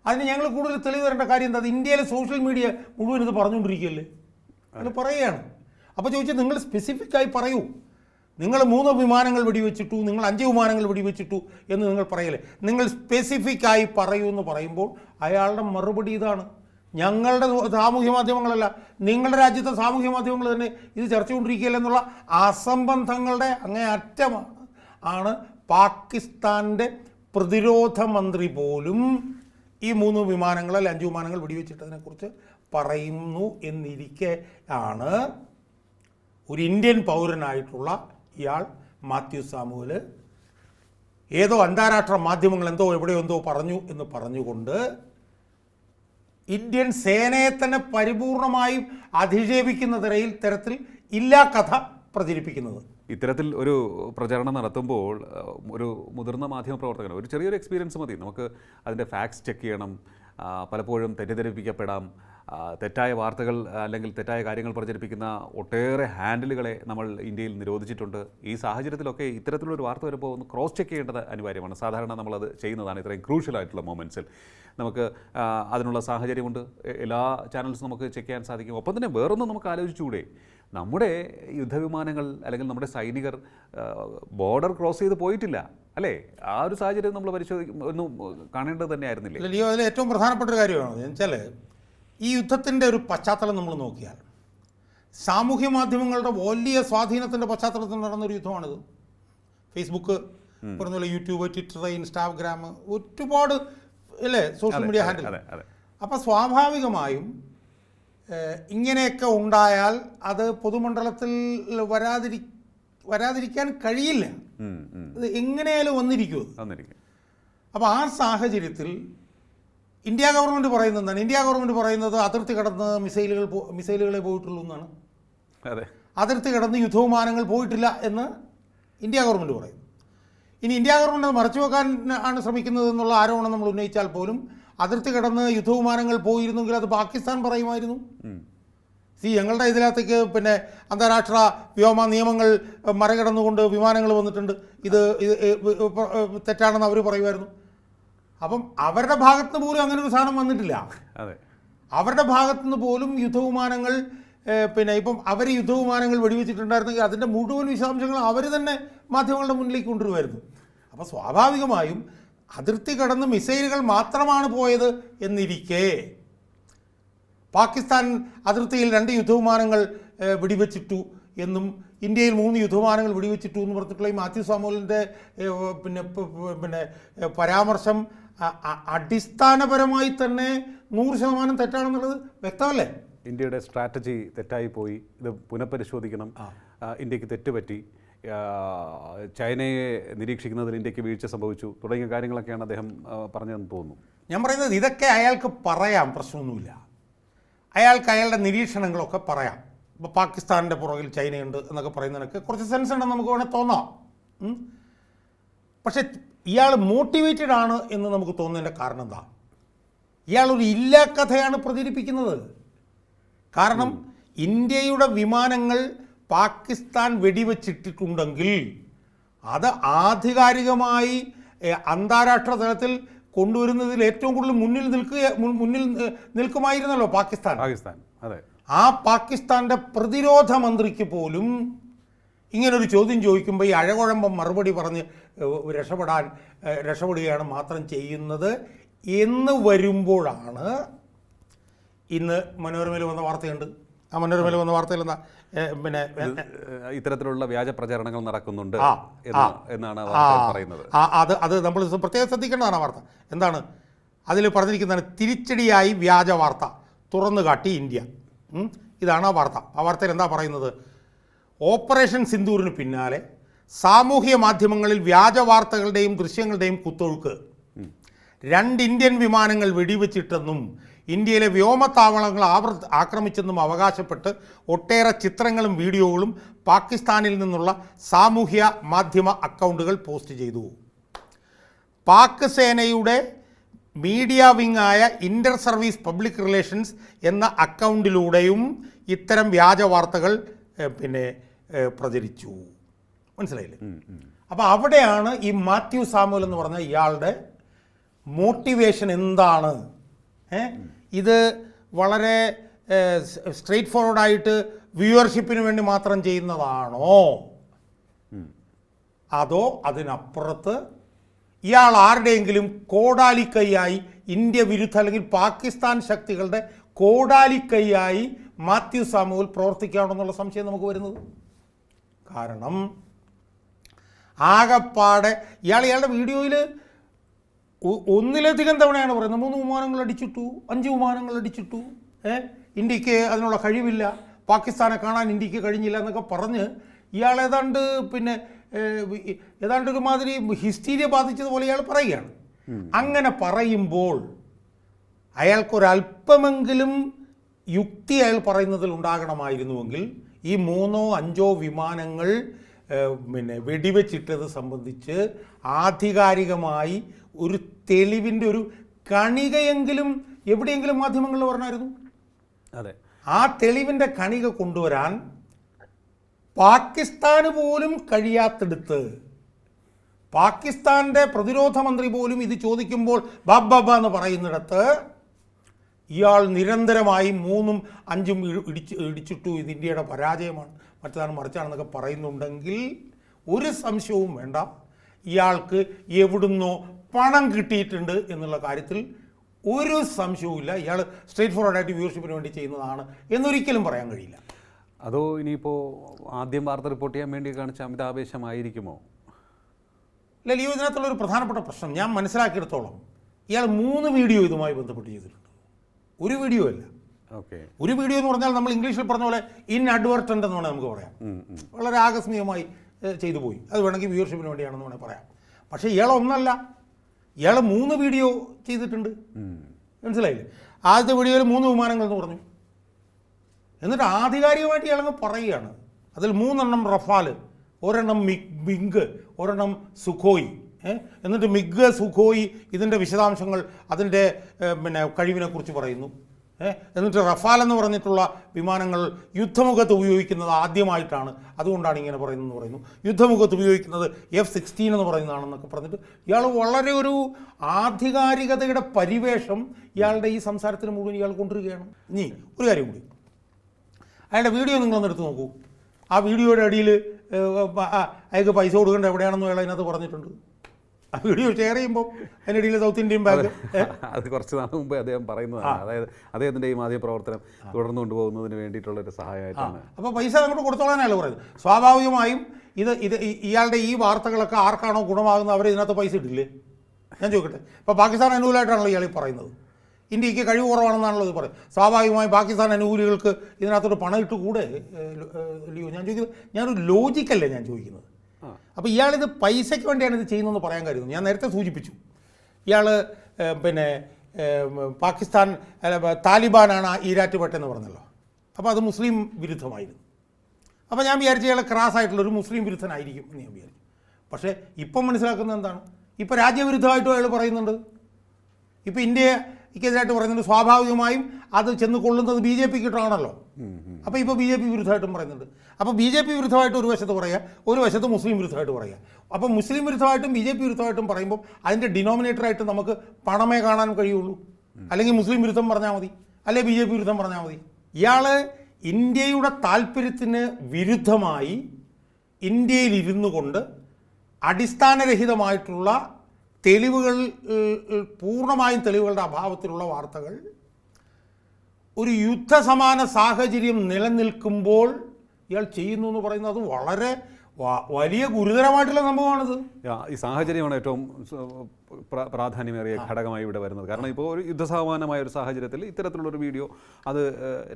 അതിന് ഞങ്ങൾ കൂടുതൽ തെളിവ് തരേണ്ട കാര്യം എന്താ? ഇന്ത്യയിലെ സോഷ്യൽ മീഡിയ മുഴുവൻ ഇത് പറഞ്ഞുകൊണ്ടിരിക്കുകയല്ലേ? അങ്ങനെ പറയുകയാണ്. അപ്പോൾ ചോദിച്ചാൽ നിങ്ങൾ സ്പെസിഫിക്കായി പറയൂ. നിങ്ങൾ മൂന്ന് വിമാനങ്ങൾ വെടിവെച്ചിട്ടു നിങ്ങൾ അഞ്ച് വിമാനങ്ങൾ വെടിവെച്ചിട്ടു എന്ന് നിങ്ങൾ പറയല്ലേ? നിങ്ങൾ സ്പെസിഫിക്കായി പറയൂ എന്ന് പറയുമ്പോൾ അയാളുടെ മറുപടി ഇതാണ്. ഞങ്ങളുടെ സാമൂഹ്യ മാധ്യമങ്ങളല്ല നിങ്ങളുടെ രാജ്യത്തെ സാമൂഹ്യ മാധ്യമങ്ങൾ തന്നെ ഇത് ചർച്ച കൊണ്ടിരിക്കുകയല്ല എന്നുള്ള അസംബന്ധങ്ങളുടെ അങ്ങേ അറ്റമാണ് ആണ് പാകിസ്ഥാന്റെ പ്രതിരോധ മന്ത്രി പോലും ഈ മൂന്ന് വിമാനങ്ങൾ അല്ല അഞ്ച് വിമാനങ്ങൾ വെടിവെച്ചിട്ടതിനെക്കുറിച്ച് പറയുന്നു എന്നിരിക്കെ ആണ് ഒരു ഇന്ത്യൻ പൗരനായിട്ടുള്ള ഇയാൾ മാത്യു സാമുവൽ ഏതോ അന്താരാഷ്ട്ര മാധ്യമങ്ങൾ എന്തോ എവിടെയോ എന്തോ പറഞ്ഞു എന്ന് പറഞ്ഞുകൊണ്ട് ഇന്ത്യൻ സേനയെ തന്നെ പരിപൂർണമായും അധിക്ഷേപിക്കുന്ന തരയിൽ തരത്തിൽ ഇല്ലാ കഥ പ്രചരിപ്പിക്കുന്നത്. ഇത്തരത്തിൽ ഒരു പ്രചരണം നടത്തുമ്പോൾ ഒരു മുതിർന്ന മാധ്യമപ്രവർത്തകൻ ഒരു ചെറിയൊരു എക്സ്പീരിയൻസ് മതി. നമുക്ക് അതിന്റെ ഫാക്ട്സ് ചെക്ക് ചെയ്യണം പലപ്പോഴും തെറ്റിദ്ധരിപ്പിക്കപ്പെടാം തെറ്റായ വാർത്തകൾ അല്ലെങ്കിൽ തെറ്റായ കാര്യങ്ങൾ പ്രചരിപ്പിക്കുന്ന ഒട്ടേറെ ഹാൻഡിലുകളെ നമ്മൾ ഇന്ത്യയിൽ നിരോധിച്ചിട്ടുണ്ട്. ഈ സാഹചര്യത്തിലൊക്കെ ഇത്തരത്തിലൊരു വാർത്ത വരുമ്പോൾ ഒന്ന് ക്രോസ് ചെക്ക് ചെയ്യേണ്ടത് അനിവാര്യമാണ്. സാധാരണ നമ്മളത് ചെയ്യുന്നതാണ് ഇത്രയും ക്രൂഷ്യൽ ആയിട്ടുള്ള മൊമെന്റ്സിൽ നമുക്ക് അതിനുള്ള സാഹചര്യമുണ്ട്. എല്ലാ ചാനൽസും നമുക്ക് ചെക്ക് ചെയ്യാൻ സാധിക്കും. ഒപ്പം തന്നെ വേറൊന്നും നമുക്ക് ആലോചിച്ചുകൂടെ? നമ്മുടെ യുദ്ധവിമാനങ്ങൾ അല്ലെങ്കിൽ നമ്മുടെ സൈനികർ ബോർഡർ ക്രോസ് ചെയ്ത് പോയിട്ടില്ല. അല്ലേ? ആ ഒരു സാഹചര്യം നമ്മൾ പരിശോധിക്കും ഒന്നും കാണേണ്ടത് തന്നെയായിരുന്നില്ലേ? ഏറ്റവും പ്രധാനപ്പെട്ട ഒരു കാര്യമാണ്. എന്ന് വെച്ചാൽ ഈ യുദ്ധത്തിന്റെ ഒരു പശ്ചാത്തലം നമ്മൾ നോക്കിയാൽ സാമൂഹ്യ മാധ്യമങ്ങളുടെ വലിയ സ്വാധീനത്തിന്റെ പശ്ചാത്തലത്തിൽ നടന്നൊരു യുദ്ധമാണിത്. ഫേസ്ബുക്ക് പറഞ്ഞ യൂട്യൂബ് ട്വിറ്റർ ഇൻസ്റ്റാഗ്രാം ഒരുപാട് അല്ലേ സോഷ്യൽ മീഡിയ ഹാൻഡിൽ അപ്പോൾ സ്വാഭാവികമായും ഇങ്ങനെയൊക്കെ ഉണ്ടായാൽ അത് പൊതുമണ്ഡലത്തിൽ വരാതിരി വരാതിരിക്കാൻ കഴിയില്ല. ഇത് എങ്ങനെയാലും വന്നിരിക്കും അപ്പോൾ ആ സാഹചര്യത്തിൽ ഇന്ത്യ ഗവൺമെന്റ് പറയുന്നത് എന്താണ്? ഇന്ത്യ ഗവൺമെന്റ് പറയുന്നത് അതിർത്തി കടന്ന് മിസൈലുകൾ മിസൈലുകളെ പോയിട്ടുള്ളൂ എന്നാണ്. അതെ. അതിർത്തി കടന്ന് യുദ്ധവിമാനങ്ങൾ പോയിട്ടില്ല എന്ന് ഇന്ത്യ ഗവൺമെന്റ് പറയും ഇനി ഇന്ത്യ ഗവൺമെന്റ് അത് മറച്ചു വെക്കാൻ ആണ് ശ്രമിക്കുന്നത് എന്നുള്ള ആരോപണം നമ്മൾ ഉന്നയിച്ചാൽ പോലും അതിർത്തി കടന്ന് യുദ്ധവിമാനങ്ങൾ പോയിരുന്നെങ്കിൽ അത് പാകിസ്ഥാൻ പറയുമായിരുന്നു. സി ഞങ്ങളുടെ ഇതിനകത്തേക്ക് പിന്നെ അന്താരാഷ്ട്ര വ്യോമ നിയമങ്ങൾ മറികടന്നുകൊണ്ട് വിമാനങ്ങൾ വന്നിട്ടുണ്ട്. ഇത് തെറ്റാണെന്ന് അവർ പറയുമായിരുന്നു. അപ്പം അവരുടെ ഭാഗത്തുനിന്ന് പോലും അങ്ങനെ ഒരു സാധനം വന്നിട്ടില്ല. അതെ. അവരുടെ ഭാഗത്തുനിന്ന് പോലും യുദ്ധവിമാനങ്ങൾ പിന്നെ ഇപ്പം അവർ യുദ്ധവിമാനങ്ങൾ വെടിവെച്ചിട്ടുണ്ടായിരുന്നെങ്കിൽ അതിന്റെ മുഴുവൻ വിശദാംശങ്ങൾ അവർ തന്നെ മാധ്യമങ്ങളുടെ മുന്നിലേക്ക് കൊണ്ടുവരുമായിരുന്നു. അപ്പോൾ സ്വാഭാവികമായും അതിർത്തി കടന്ന് മിസൈലുകൾ മാത്രമാണ് പോയത് എന്നിരിക്കെ പാകിസ്ഥാൻ അതിർത്തിയിൽ രണ്ട് യുദ്ധവിമാനങ്ങൾ വെടിവെച്ചിട്ടു എന്നും ഇന്ത്യയിൽ മൂന്ന് യുദ്ധവിമാനങ്ങൾ വെടിവെച്ചിട്ടു എന്ന് പറഞ്ഞിട്ടുള്ള ഈ മാത്യു സാമൂലിന്റെ പിന്നെ പിന്നെ പരാമർശം അടിസ്ഥാനപരമായി തന്നെ നൂറ് ശതമാനം തെറ്റാണെന്നുള്ളത് വ്യക്തമല്ലേ? ഇന്ത്യയുടെ സ്ട്രാറ്റജി തെറ്റായി പോയി. ഇത് പുനഃപരിശോധിക്കണം. ഇന്ത്യയ്ക്ക് തെറ്റുപറ്റി. ചൈനയെ നിരീക്ഷിക്കുന്നതിൽ ഇന്ത്യയ്ക്ക് വീഴ്ച സംഭവിച്ചു. തുടങ്ങിയ കാര്യങ്ങളൊക്കെയാണ് അദ്ദേഹം പറഞ്ഞതെന്ന് തോന്നുന്നു. ഞാൻ പറയുന്നത് ഇതൊക്കെ അയാൾക്ക് പറയാം പ്രശ്നമൊന്നുമില്ല. അയാൾക്ക് അയാളുടെ നിരീക്ഷണങ്ങളൊക്കെ പറയാം. ഇപ്പോൾ പാകിസ്ഥാനിന്റെ പുറകിൽ ചൈനയുണ്ട് എന്നൊക്കെ പറയുന്നതിനൊക്കെ കുറച്ച് സെൻസ് ഉണ്ടെന്ന് നമുക്ക് വേണമെങ്കിൽ തോന്നാം. പക്ഷെ ഇയാൾ മോട്ടിവേറ്റഡ് ആണ് എന്ന് നമുക്ക് തോന്നുന്നതിന്റെ കാരണം എന്താ? ഇയാളൊരു ഇല്ലാ കഥയാണ് പ്രചരിപ്പിക്കുന്നത്. കാരണം ഇന്ത്യയുടെ വിമാനങ്ങൾ പാകിസ്ഥാൻ വെടിവെച്ചിട്ടിട്ടുണ്ടെങ്കിൽ അത് ആധികാരികമായി അന്താരാഷ്ട്ര തലത്തിൽ കൊണ്ടുവരുന്നതിൽ ഏറ്റവും കൂടുതൽ മുന്നിൽ നിൽക്കുക മുന്നിൽ നിൽക്കുമായിരുന്നല്ലോ പാകിസ്ഥാൻ. പാകിസ്ഥാൻ അതെ. ആ പാകിസ്ഥാന്റെ പ്രതിരോധ മന്ത്രിക്ക് പോലും ഇങ്ങനൊരു ചോദ്യം ചോദിക്കുമ്പോൾ ഈ അഴകുഴമ്പം മറുപടി പറഞ്ഞ് രക്ഷപ്പെടാൻ രക്ഷപ്പെടുകയാണ് മാത്രം ചെയ്യുന്നത് എന്ന് വരുമ്പോഴാണ് ഇന്ന് മനോരമയിൽ വന്ന വാർത്തയുണ്ട്. ആ മനോരമയിൽ വന്ന വാർത്തയിൽ എന്താ? പിന്നെ ഇത്തരത്തിലുള്ള വ്യാജ പ്രചരണങ്ങൾ നടക്കുന്നുണ്ട് എന്ന് എന്നാണ് ആ, പറയുന്നത്. അത് അത് നമ്മൾ പ്രത്യേകം ശ്രദ്ധിക്കേണ്ടതാണ് ആ വാർത്ത. എന്താണ്? അതിൽ പറഞ്ഞിരിക്കുന്നതാണ് തിരിച്ചടിയായി വ്യാജ വാർത്ത തുറന്നു കാട്ടി ഇന്ത്യ. ഇതാണ് ആ വാർത്ത. ആ വാർത്തയിൽ എന്താ പറയുന്നത്? ഓപ്പറേഷൻ സിന്ദൂറിന് പിന്നാലെ സാമൂഹ്യ മാധ്യമങ്ങളിൽ വ്യാജ വാർത്തകളുടെയും ദൃശ്യങ്ങളുടെയും കുത്തൊഴുക്ക്. രണ്ട് ഇന്ത്യൻ വിമാനങ്ങൾ വെടിവെച്ചിട്ടെന്നും ഇന്ത്യയിലെ വ്യോമത്താവളങ്ങൾ ആവർ ആക്രമിച്ചെന്നും അവകാശപ്പെട്ട് ഒട്ടേറെ ചിത്രങ്ങളും വീഡിയോകളും പാകിസ്ഥാനിൽ നിന്നുള്ള സാമൂഹ്യ മാധ്യമ അക്കൗണ്ടുകൾ പോസ്റ്റ് ചെയ്തു. പാക് സേനയുടെ മീഡിയ വിങ്ങായ ഇന്റർ സർവീസ് പബ്ലിക് റിലേഷൻസ് എന്ന അക്കൗണ്ടിലൂടെയും ഇത്തരം വ്യാജ വാർത്തകൾ പിന്നെ പ്രചരിച്ചു. മനസ്സിലായില്ലേ? അപ്പോൾ അവിടെയാണ് ഈ മാത്യു സാമുവൽ എന്ന് പറഞ്ഞ ഇയാളുടെ മോട്ടിവേഷൻ എന്താണ്? ഏ? ഇത് വളരെ സ്ട്രെയിറ്റ് ഫോർവേഡായിട്ട് വ്യൂവർഷിപ്പിന് വേണ്ടി മാത്രം ചെയ്യുന്നതാണോ? അതോ അതിനപ്പുറത്ത് ഇയാൾ ആരുടെയെങ്കിലും കോടാലിക്കൈയായി ഇന്ത്യ വിരുദ്ധ അല്ലെങ്കിൽ പാകിസ്ഥാൻ ശക്തികളുടെ കോടാലിക്കൈയായി മാത്യു സാമുവൽ പ്രവർത്തിക്കുകയാണെന്നുള്ള സംശയം നമുക്ക് വരുന്നത്? കാരണം ആകപ്പാടെ ഇയാൾ ഇയാളുടെ വീഡിയോയിൽ ഒന്നിലധികം തവണയാണ് പറയുന്നത്. മൂന്ന് വിമാനങ്ങൾ അടിച്ചിട്ടു അഞ്ച് വിമാനങ്ങൾ അടിച്ചിട്ടു ഏ? ഇന്ത്യയ്ക്ക് അതിനുള്ള കഴിവില്ല. പാകിസ്ഥാനെ കാണാൻ ഇന്ത്യയ്ക്ക് കഴിഞ്ഞില്ല എന്നൊക്കെ പറഞ്ഞ് ഇയാൾ ഏതാണ്ട് പിന്നെ ഏതാണ്ട് ഒരുമാതിരി ഹിസ്റ്റീരിയ ബാധിച്ചതുപോലെ ഇയാൾ പറയുകയാണ്. അങ്ങനെ പറയുമ്പോൾ അയാൾക്കൊരല്പമെങ്കിലും യുക്തി അയാൾ പറയുന്നതിൽ ഉണ്ടാകണമായിരുന്നുവെങ്കിൽ ഈ മൂന്നോ അഞ്ചോ വിമാനങ്ങൾ പിന്നെ വെടിവെച്ചിട്ടത് സംബന്ധിച്ച് ആധികാരികമായി ഒരു തെളിവിന്റെ ഒരു കണികയെങ്കിലും എവിടെയെങ്കിലും മാധ്യമങ്ങളിൽ പറഞ്ഞായിരുന്നു. അതെ. ആ തെളിവിന്റെ കണിക കൊണ്ടുവരാൻ പാകിസ്ഥാന് പോലും കഴിയാത്തെടുത്ത് പാകിസ്ഥാന്റെ പ്രതിരോധ മന്ത്രി പോലും ഇത് ചോദിക്കുമ്പോൾ ബാബ എന്ന് പറയുന്നിടത്ത് ഇയാൾ നിരന്തരമായി മൂന്നും അഞ്ചും ഇടിച്ച് ഇടിച്ചിട്ടു. ഇത് ഇന്ത്യയുടെ പരാജയമാണ്. മറ്റതാണ് മറിച്ചാണെന്നൊക്കെ പറയുന്നുണ്ടെങ്കിൽ ഒരു സംശയവും വേണ്ട. ഇയാൾക്ക് എവിടുന്നോ പണം കിട്ടിയിട്ടുണ്ട് എന്നുള്ള കാര്യത്തിൽ ഒരു സംശയവുമില്ല. ഇയാൾ സ്ട്രേറ്റ് ഫോർവേഡായിട്ട് വ്യൂവർഷിപ്പിന് വേണ്ടി ചെയ്യുന്നതാണ് എന്നൊരിക്കലും പറയാൻ കഴിയില്ല. അതോ ഇനിയിപ്പോൾ ആദ്യം വാർത്ത റിപ്പോർട്ട് ചെയ്യാൻ വേണ്ടി കാണിച്ച അമിതാവേശമായിരിക്കുമോ ലലിയോ ഇതിനകത്തുള്ള ഒരു പ്രധാനപ്പെട്ട പ്രശ്നം ഞാൻ മനസ്സിലാക്കിയെടുത്തോളം ഇയാൾ മൂന്ന് വീഡിയോ ഇതുമായി ബന്ധപ്പെട്ട് ചെയ്തിട്ടുണ്ട്. ഒരു വീഡിയോ അല്ല. ഒരു വീഡിയോ എന്ന് പറഞ്ഞാൽ നമ്മൾ ഇംഗ്ലീഷിൽ പറഞ്ഞ പോലെ ഇൻ അഡ്വർട്ടന്റ് എന്ന് വേണമെങ്കിൽ നമുക്ക് പറയാം. വളരെ ആകസ്മികമായി ചെയ്തു പോയി. അത് വേണമെങ്കിൽ വ്യൂവർഷിപ്പിന് വേണ്ടിയാണെന്ന് വേണമെങ്കിൽ പറയാം. പക്ഷേ ഇയാൾ ഒന്നല്ല. ഇയാൾ മൂന്ന് വീഡിയോ ചെയ്തിട്ടുണ്ട്. മനസ്സിലായില്ലേ? ആദ്യത്തെ വീഡിയോയിൽ മൂന്ന് വിമാനങ്ങൾ എന്ന് പറഞ്ഞു. എന്നിട്ട് ആധികാരികമായിട്ട് ഇയാളങ്ങ് പറയുകയാണ്. അതിൽ മൂന്നെണ്ണം റഫാൽ ഒരെണ്ണം മിഗ് ബിങ്ക് ഒരെണ്ണം സുഖോയി? എന്നിട്ട് മിഗ് സുഖോയി ഇതിന്റെ വിശദാംശങ്ങൾ അതിന്റെ പിന്നെ കഴിവിനെക്കുറിച്ച് പറയുന്നു. എന്നിട്ട് റഫാൽ എന്ന് പറഞ്ഞിട്ടുള്ള വിമാനങ്ങൾ യുദ്ധമുഖത്ത് ഉപയോഗിക്കുന്നത് ആദ്യമായിട്ടാണ്. അതുകൊണ്ടാണ് ഇങ്ങനെ പറയുന്നതെന്ന് പറയുന്നു. യുദ്ധമുഖത്ത് ഉപയോഗിക്കുന്നത് എഫ് സിക്സ്റ്റീൻ എന്ന് പറയുന്നതാണെന്നൊക്കെ പറഞ്ഞിട്ട് ഇയാൾ വളരെ ഒരു ആധികാരികതയുടെ പരിവേഷം ഇയാളുടെ ഈ സംസാരത്തിന് മുഴുവൻ ഇയാൾ കൊണ്ടുവരികയാണ്. ഇനി ഒരു കാര്യം കൂടി. അയാളുടെ വീഡിയോ നിങ്ങളൊന്ന് എടുത്ത് നോക്കൂ. ആ വീഡിയോയുടെ അടിയിൽ അയാൾക്ക് പൈസ കൊടുക്കേണ്ട എവിടെയാണെന്ന് അയാൾ അതിനകത്ത് പറഞ്ഞിട്ടുണ്ട്. ആ വീഡിയോ ഷെയർ ചെയ്യുമ്പോൾ അതിന്റെ ഇടയിൽ സൗത്ത് ഇന്ത്യൻ ബാങ്ക് അത്. കുറച്ച് നാൾ മുമ്പേ അദ്ദേഹം പറയുന്നതാണ്. അതായത് അദ്ദേഹത്തിന്റെ ഈ മാധ്യമ പ്രവർത്തനം തുടർന്നു കൊണ്ടുപോകുന്നതിന് വേണ്ടിയിട്ടുള്ള ഒരു സഹായമായിട്ടാണ് അപ്പോൾ പൈസ അങ്ങോട്ട് കൊടുത്തോളാനല്ല പറയുന്നത്? സ്വാഭാവികമായും ഇത് ഇത് ഇയാളുടെ ഈ വാർത്തകളൊക്കെ ആർക്കാണോ ഗുണമാകുന്നത് അവർ ഇതിനകത്ത് പൈസ ഇട്ടില്ലേ? ഞാൻ ചോദിക്കട്ടെ. ഇപ്പോൾ പാകിസ്ഥാൻ അനുകൂലമായിട്ടാണല്ലോ ഇയാൾ പറയുന്നത്. ഇന്ത്യയ്ക്ക് കഴിവ് കുറവാണെന്നാണല്ലോ ഇത് പറയുന്നത്. സ്വാഭാവികമായും പാകിസ്ഥാൻ അനുകൂലികൾക്ക് ഇതിനകത്തൊരു പണം ഇട്ട് കൂടെ? ഞാൻ ചോദിക്കുന്നത് ഞാനൊരു ലോജിക്കല്ലേ ഞാൻ ചോദിക്കുന്നത്? അപ്പോൾ ഇയാളിത് പൈസയ്ക്ക് വേണ്ടിയാണ് ഇത് ചെയ്യുന്നതെന്ന് പറയാൻ കരുതുന്നു. ഞാൻ നേരത്തെ സൂചിപ്പിച്ചു. ഇയാൾ പിന്നെ പാകിസ്ഥാൻ താലിബാനാണ് ഈരാറ്റുപെട്ടെന്ന് പറഞ്ഞല്ലോ. അപ്പോൾ അത് മുസ്ലിം വിരുദ്ധമായിരുന്നു. അപ്പോൾ ഞാൻ വിചാരിച്ചു ഇയാൾ ക്രാസ് ആയിട്ടുള്ള ഒരു മുസ്ലിം വിരുദ്ധനായിരിക്കും എന്ന് ഞാൻ വിചാരിച്ചു. പക്ഷേ ഇപ്പം മനസ്സിലാക്കുന്നത് എന്താണ്? ഇപ്പോൾ രാജ്യവിരുദ്ധമായിട്ടും അയാൾ പറയുന്നുണ്ട്. ഇപ്പോൾ ഇന്ത്യക്കെതിരായിട്ട് പറയുന്നുണ്ട് സ്വാഭാവികമായും അത് ചെന്ന് കൊള്ളുന്നത് ബി ജെ പിക്കിട്ടാണല്ലോ അപ്പോൾ ഇപ്പോൾ ബി ജെ പി വിരുദ്ധമായിട്ടും പറയുന്നുണ്ട്. അപ്പോൾ ബി ജെ പി വിരുദ്ധമായിട്ട് ഒരു വശത്ത് പറയുക ഒരു വശത്ത് മുസ്ലിം വിരുദ്ധമായിട്ട് പറയുക അപ്പോൾ മുസ്ലിം വിരുദ്ധമായിട്ടും ബി ജെ പി വിരുദ്ധമായിട്ടും പറയുമ്പോൾ അതിന്റെ ഡിനോമിനേറ്ററായിട്ട് നമുക്ക് പണമേ കാണാൻ കഴിയുള്ളൂ. അല്ലെങ്കിൽ മുസ്ലിം വിരുദ്ധം പറഞ്ഞാൽ മതി. അല്ലെങ്കിൽ ബി ജെ പി വിരുദ്ധം പറഞ്ഞാൽ മതി. ഇയാൾ ഇന്ത്യയുടെ താല്പര്യത്തിന് വിരുദ്ധമായി ഇന്ത്യയിൽ ഇരുന്നു കൊണ്ട് അടിസ്ഥാനരഹിതമായിട്ടുള്ള തെളിവുകൾ പൂർണമായും തെളിവുകളുടെ അഭാവത്തിലുള്ള വാർത്തകൾ. ഒരു യുദ്ധസമാന സാഹചര്യം നിലനിൽക്കുമ്പോൾ ഇയാൾ ചെയ്യുന്നു എന്ന് പറയുന്നത് അത് വളരെ വലിയ ഗുരുതരമായിട്ടുള്ള സംഭവമാണിത്. ഈ സാഹചര്യമാണ് ഏറ്റവും പ്രാധാന്യമേറിയ ഘടകമായി ഇവിടെ വരുന്നത്. കാരണം ഇപ്പോൾ ഒരു യുദ്ധസമാനമായ ഒരു സാഹചര്യത്തിൽ ഇത്തരത്തിലുള്ളൊരു വീഡിയോ അത്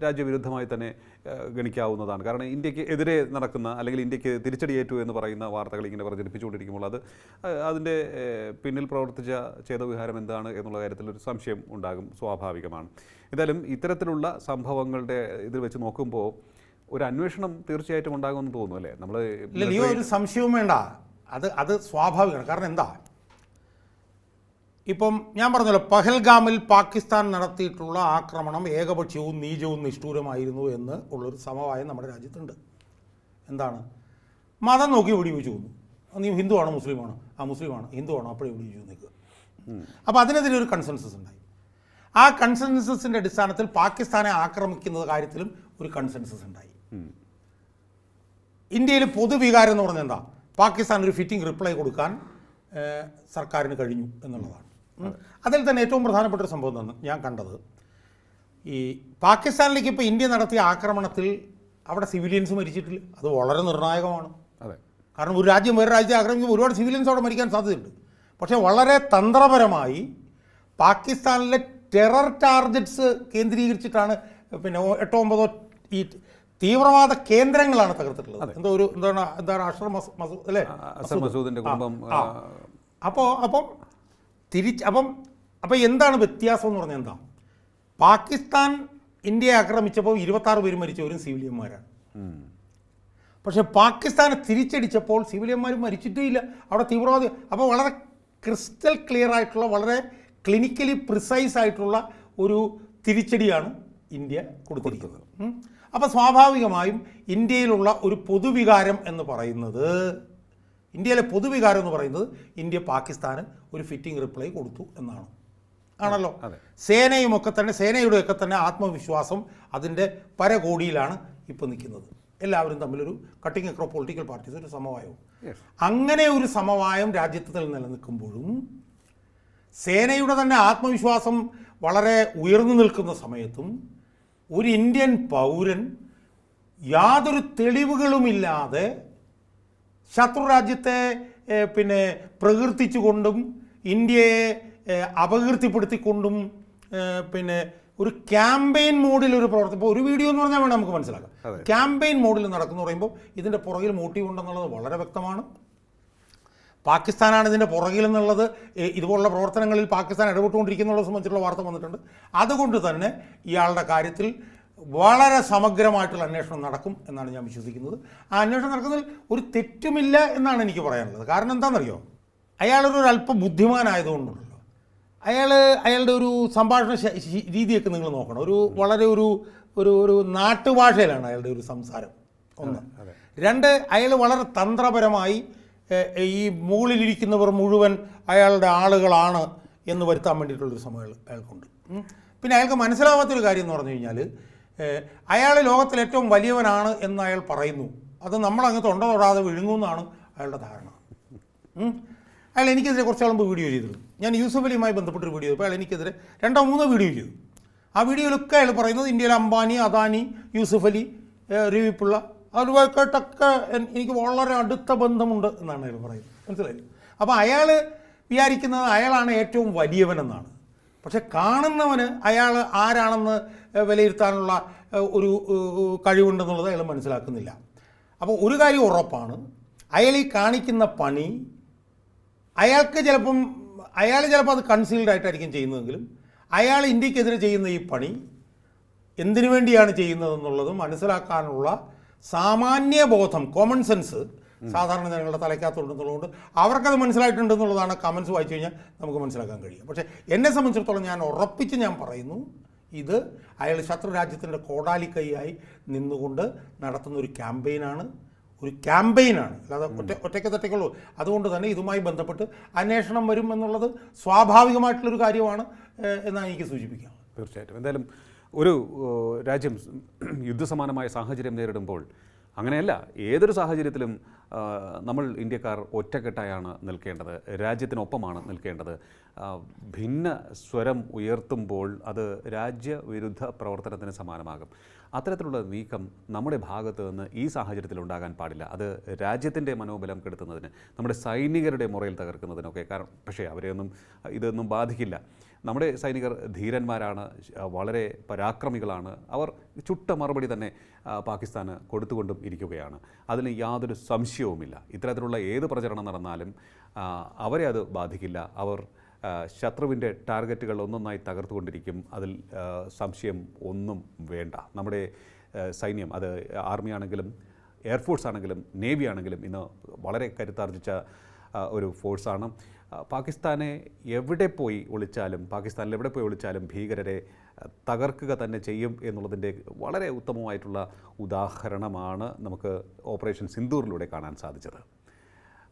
രാജ്യവിരുദ്ധമായി തന്നെ ഗണിക്കാവുന്നതാണ്. കാരണം ഇന്ത്യയ്ക്ക് എതിരെ നടക്കുന്ന അല്ലെങ്കിൽ ഇന്ത്യയ്ക്ക് തിരിച്ചടിയേറ്റു എന്ന് പറയുന്ന വാർത്തകൾ ഇങ്ങനെ പ്രചരിപ്പിച്ചുകൊണ്ടിരിക്കുമ്പോൾ അത് അതിന്റെ പിന്നിൽ പ്രവർത്തിച്ച ചേതവിഹാരം എന്താണ് എന്നുള്ള കാര്യത്തിൽ ഒരു സംശയം ഉണ്ടാകും സ്വാഭാവികമാണ്. എന്തായാലും ഇത്തരത്തിലുള്ള സംഭവങ്ങളുടെ ഇതിൽ വെച്ച് നോക്കുമ്പോൾ ഒരു അന്വേഷണം തീർച്ചയായിട്ടും ഉണ്ടാകുമെന്ന് തോന്നുന്നു അല്ലേ? നമ്മൾ ഒരു സംശയവും വേണ്ട. അത് അത് സ്വാഭാവികമാണ്. കാരണം എന്താ? ഇപ്പം ഞാൻ പറഞ്ഞല്ലോ പഹൽഗാമിൽ പാകിസ്ഥാൻ നടത്തിയിട്ടുള്ള ആക്രമണം ഏകപക്ഷീയവും നീചവും നിഷ്ഠൂരമായിരുന്നു എന്ന് ഉള്ളൊരു സമവായം നമ്മുടെ രാജ്യത്തുണ്ട്. എന്താണ്? മതം നോക്കി വെടിവെച്ച് കൊന്നു. നീ ഹിന്ദുവാണോ മുസ്ലിമാണോ? ആ മുസ്ലിമാണ്. ഹിന്ദുവാണോ? അപ്പോഴേ വെടിവെച്ച് നിൽക്കുക അപ്പോൾ അതിനെതിരെ ഒരു കൺസെൻസസ് ഉണ്ടായി. ആ കൺസെൻസസിന്റെ അടിസ്ഥാനത്തിൽ പാകിസ്ഥാനെ ആക്രമിക്കുന്ന കാര്യത്തിലും ഒരു കൺസെൻസസ് ഉണ്ടായി. ഇന്ത്യയിൽ പൊതുവികാരം എന്ന് പറഞ്ഞാൽ എന്താ? പാകിസ്ഥാൻ ഒരു ഫിറ്റിംഗ് റിപ്ലൈ കൊടുക്കാൻ സർക്കാരിന് കഴിഞ്ഞു എന്നുള്ളതാണ്. അതിൽ തന്നെ ഏറ്റവും പ്രധാനപ്പെട്ട ഒരു സംഭവം തന്നെ ഞാൻ കണ്ടത്. ഈ പാകിസ്ഥാനിലേക്ക് ഇപ്പോൾ ഇന്ത്യ നടത്തിയ ആക്രമണത്തിൽ അവിടെ സിവിലിയൻസ് മരിച്ചിട്ടില്ല. അത് വളരെ നിർണായകമാണ്. അതെ. കാരണം ഒരു രാജ്യം വേറെ രാജ്യത്തെ ആക്രമിക്കുമ്പോൾ ഒരുപാട് സിവിലിയൻസ് അവിടെ മരിക്കാൻ സാധ്യതയുണ്ട്. പക്ഷേ വളരെ തന്ത്രപരമായി പാകിസ്ഥാനിലെ ടെറർ ടാർഗറ്റ്സ് കേന്ദ്രീകരിച്ചിട്ടാണ് പിന്നെ എട്ടോ ഒമ്പതോ ഈ തീവ്രവാദ കേന്ദ്രങ്ങളാണ് തകർത്തിട്ടുള്ളത്. എന്തോ ഒരു എന്താണ് എന്താണ് അഷർ മസൂദ് അല്ലേ? മസൂദിന്റെ കുടുംബം. അപ്പോൾ അപ്പം തിരിച്ച് അപ്പം അപ്പം എന്താണ് വ്യത്യാസം എന്ന് പറഞ്ഞാൽ എന്താ? പാകിസ്ഥാൻ ഇന്ത്യയെ ആക്രമിച്ചപ്പോൾ ഇരുപത്താറ് പേര് മരിച്ചവരും സിവിലിയന്മാരാണ്. പക്ഷെ പക്ഷേ പാകിസ്ഥാനെ തിരിച്ചടിച്ചപ്പോൾ സിവിലിയന്മാർ മരിച്ചിട്ടേ ഇല്ല അവിടെ തീവ്രവാദി അപ്പോൾ വളരെ ക്രിസ്റ്റൽ ക്ലിയർ ആയിട്ടുള്ള വളരെ ക്ലിനിക്കലി പ്രിസൈസ് ആയിട്ടുള്ള ഒരു തിരിച്ചടിയാണ് ഇന്ത്യ കൊടുത്തിരിക്കുന്നത്. അപ്പോൾ സ്വാഭാവികമായും ഇന്ത്യയിലുള്ള ഒരു പൊതുവികാരം എന്ന് പറയുന്നത് ഇന്ത്യയിലെ പൊതുവികാരം എന്ന് പറയുന്നത് ഇന്ത്യ പാകിസ്ഥാന് ഒരു ഫിറ്റിംഗ് റിപ്ലൈ കൊടുത്തു എന്നാണ്. ആണല്ലോ? സേനയും സേനയുമൊക്കെ തന്നെ സേനയുടെ ഒക്കെ തന്നെ ആത്മവിശ്വാസം അതിന്റെ പരകോടിയിലാണ് ഇപ്പോൾ നിൽക്കുന്നത്. എല്ലാവരും തമ്മിലൊരു കട്ടിങ് അക്രോ പൊളിറ്റിക്കൽ പാർട്ടീസ് ഒരു സമവായവും. അങ്ങനെ ഒരു സമവായം രാജ്യത്തിൽ നിലനിൽക്കുമ്പോഴും സേനയുടെ തന്നെ ആത്മവിശ്വാസം വളരെ ഉയർന്നു നിൽക്കുന്ന സമയത്തും ഒരു ഇന്ത്യൻ പൗരൻ യാതൊരു തെളിവുകളുമില്ലാതെ ശത്രുരാജ്യത്തെ പിന്നെ പ്രകീർത്തിച്ചുകൊണ്ടും ഇന്ത്യയെ അപകീർത്തിപ്പെടുത്തിക്കൊണ്ടും പിന്നെ ഒരു ക്യാമ്പയിൻ മോഡിൽ ഒരു പ്രവർത്തനം ഇപ്പോൾ ഒരു വീഡിയോ എന്ന് പറഞ്ഞാൽ വേണം നമുക്ക് മനസ്സിലാക്കാം. ക്യാമ്പയിൻ മോഡിൽ നടക്കുന്നു പറയുമ്പോൾ ഇതിന്റെ പുറകിൽ മോട്ടീവ് ഉണ്ടെന്നുള്ളത് വളരെ വ്യക്തമാണ്. പാകിസ്ഥാനാണ് ഇതിന്റെ പുറകിൽ എന്നുള്ളത് ഇതുപോലുള്ള പ്രവർത്തനങ്ങളിൽ പാകിസ്ഥാൻ ഇടപെട്ടുകൊണ്ടിരിക്കുന്നുള്ളത് സംബന്ധിച്ചുള്ള വാർത്ത വന്നിട്ടുണ്ട്. അതുകൊണ്ട് തന്നെ ഇയാളുടെ കാര്യത്തിൽ വളരെ സമഗ്രമായിട്ടുള്ള അന്വേഷണം നടക്കും എന്നാണ് ഞാൻ വിശ്വസിക്കുന്നത്. ആ അന്വേഷണം നടക്കുന്നതിൽ ഒരു തെറ്റുമില്ല എന്നാണ് എനിക്ക് പറയാനുള്ളത്. കാരണം എന്താണെന്നറിയോ? അയാളൊരു അല്പം ബുദ്ധിമാനായതുകൊണ്ടുണ്ടല്ലോ. അയാൾ അയാളുടെ ഒരു സംഭാഷണ രീതിയൊക്കെ നിങ്ങൾ നോക്കണം. ഒരു വളരെ ഒരു ഒരു ഒരു നാട്ടുഭാഷയിലാണ് അയാളുടെ ഒരു സംസാരം. ഒന്ന്. രണ്ട് അയാൾ വളരെ തന്ത്രപരമായി ഈ മുകളിലിരിക്കുന്നവർ മുഴുവൻ അയാളുടെ ആളുകളാണ് എന്ന് വരുത്താൻ വേണ്ടിയിട്ടുള്ളൊരു സമയം അയാൾ- അയാൾക്കുണ്ട് പിന്നെ അയാൾക്ക് മനസ്സിലാവാത്തൊരു കാര്യം എന്ന് പറഞ്ഞു കഴിഞ്ഞാൽ അയാൾ ലോകത്തിൽ ഏറ്റവും വലിയവനാണ് എന്ന് അയാൾ പറയുന്നു. അത് നമ്മളങ്ങ് തൊണ്ട തൊടാതെ വിഴുങ്ങുമെന്നാണ് അയാളുടെ ധാരണ. അയാൾ എനിക്കെതിരെ കുറച്ച് മുമ്പ് വീഡിയോ ചെയ്തിരുന്നു. ഞാൻ യൂസഫ് അലിയുമായി ബന്ധപ്പെട്ടൊരു വീഡിയോ ചെയ്തപ്പോൾ അയാൾ എനിക്കെതിരെ രണ്ടോ മൂന്നോ വീഡിയോ ചെയ്തു. ആ വീഡിയോയിലൊക്കെ അയാൾ പറയുന്നത് ഇന്ത്യയിലെ അംബാനി അദാനി യൂസഫ് അലി റിവിപ്പുള്ള അവരുമായിട്ടൊക്കെ എനിക്ക് വളരെ അടുത്ത ബന്ധമുണ്ട് എന്നാണ് അയാൾ പറയുന്നത്. മനസ്സിലായി അപ്പോൾ അയാൾ വിചാരിക്കുന്നത് അയാളാണ് ഏറ്റവും വലിയവനെന്നാണ് പക്ഷെ കാണുന്നവന് അയാൾ ആരാണെന്ന് വിലയിരുത്താനുള്ള ഒരു കഴിവുണ്ടെന്നുള്ളത് അയാൾ മനസ്സിലാക്കുന്നില്ല. അപ്പോൾ ഒരു കാര്യം ഉറപ്പാണ്. അയാൾ ഈ കാണിക്കുന്ന പണി അയാൾക്ക് ചിലപ്പം അയാൾ ചിലപ്പോൾ അത് കൺസീൽഡ് ആയിട്ടായിരിക്കും ചെയ്യുന്നതെങ്കിലും അയാൾ ഇന്ത്യക്കെതിരെ ചെയ്യുന്ന ഈ പണി എന്തിനു വേണ്ടിയാണ് ചെയ്യുന്നതെന്നുള്ളത് മനസ്സിലാക്കാനുള്ള സാമാന്യ ബോധം കോമൺ സെൻസ് സാധാരണ ജനങ്ങളുടെ തലയ്ക്കകത്തുണ്ടെന്നുള്ളതുകൊണ്ട് അവർക്കത് മനസ്സിലായിട്ടുണ്ടെന്നുള്ളതാണ് കമൻസ് വായിച്ചു കഴിഞ്ഞാൽ നമുക്ക് മനസ്സിലാക്കാൻ കഴിയും പക്ഷേ എന്നെ സംബന്ധിച്ചിടത്തോളം ഞാൻ ഉറപ്പിച്ച് ഞാൻ പറയുന്നു ഇത് അയാൾ ശത്രു രാജ്യത്തിന്റെ കോടാലിക്കൈയായി നിന്നുകൊണ്ട് നടത്തുന്ന ഒരു ക്യാമ്പയിനാണ്. ഒരു ക്യാമ്പയിനാണ്. അല്ലാതെ ഒറ്റ ഒറ്റയ്ക്ക് തട്ടിക്കുള്ളൂ. അതുകൊണ്ട് തന്നെ ഇതുമായി ബന്ധപ്പെട്ട് അന്വേഷണം വരും എന്നുള്ളത് സ്വാഭാവികമായിട്ടുള്ളൊരു കാര്യമാണ് എന്നാണ് എനിക്ക് സൂചിപ്പിക്കാം. തീർച്ചയായിട്ടും. എന്തായാലും ഒരു രാജ്യം യുദ്ധസമാനമായ സാഹചര്യം നേരിടുമ്പോൾ അങ്ങനെയല്ല ഏതൊരു സാഹചര്യത്തിലും നമ്മൾ ഇന്ത്യക്കാർ ഒറ്റക്കെട്ടായാണ് നിൽക്കേണ്ടത് രാജ്യത്തിനൊപ്പമാണ് നിൽക്കേണ്ടത്. ഭിന്ന സ്വരം ഉയർത്തുമ്പോൾ അത് രാജ്യവിരുദ്ധ പ്രവർത്തനത്തിന് സമാനമാകും. അത്തരത്തിലുള്ള നീക്കം നമ്മുടെ ഭാഗത്ത് നിന്ന് ഈ സാഹചര്യത്തിൽ ഉണ്ടാകാൻ പാടില്ല. അത് രാജ്യത്തിന്റെ മനോബലം കെടുത്തുന്നതിന് നമ്മുടെ സൈനികരുടെ മുറയിൽ തകർക്കുന്നതിനൊക്കെ കാരണം പക്ഷേ അവരെയൊന്നും ഇതൊന്നും ബാധിക്കില്ല. നമ്മുടെ സൈനികർ ധീരന്മാരാണ് വളരെ പരാക്രമികളാണ്. അവർ ചുട്ട മറുപടി തന്നെ പാകിസ്ഥാന് കൊടുത്തുകൊണ്ടും ഇരിക്കുകയാണ്. അതിന് യാതൊരു സംശയവുമില്ല. ഇത്തരത്തിലുള്ള ഏത് പ്രചരണം നടന്നാലും അവരെ അത് ബാധിക്കില്ല. അവർ ശത്രുവിന്റെ ടാർഗറ്റുകൾ ഒന്നൊന്നായി തകർത്തുകൊണ്ടിരിക്കും. അതിൽ സംശയം ഒന്നും വേണ്ട. നമ്മുടെ സൈന്യം അത് ആർമിയാണെങ്കിലും എയർഫോഴ്സ് ആണെങ്കിലും നേവി ആണെങ്കിലും ഇന്ന് വളരെ കരുത്താർജിച്ച ഒരു ഫോഴ്സാണ്. പാകിസ്ഥാനെ എവിടെ പോയി ഒളിച്ചാലും പാകിസ്ഥാനിൽ എവിടെ പോയി ഒളിച്ചാലും ഭീകരരെ തകർക്കുക തന്നെ ചെയ്യും എന്നുള്ളതിന്റെ വളരെ ഉത്തമമായിട്ടുള്ള ഉദാഹരണമാണ് നമുക്ക് ഓപ്പറേഷൻ സിന്ദൂറിലൂടെ കാണാൻ സാധിച്ചത്.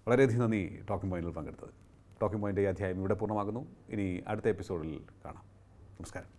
വളരെയധികം നന്ദി ടോക്കിംഗ് പോയിന്റിൽ പങ്കെടുത്തത് ടോക്കിംഗ് പോയിന്റ് ഈ അധ്യായം ഇവിടെ പൂർണമാകുന്നു. ഇനി അടുത്ത എപ്പിസോഡിൽ കാണാം. നമസ്കാരം.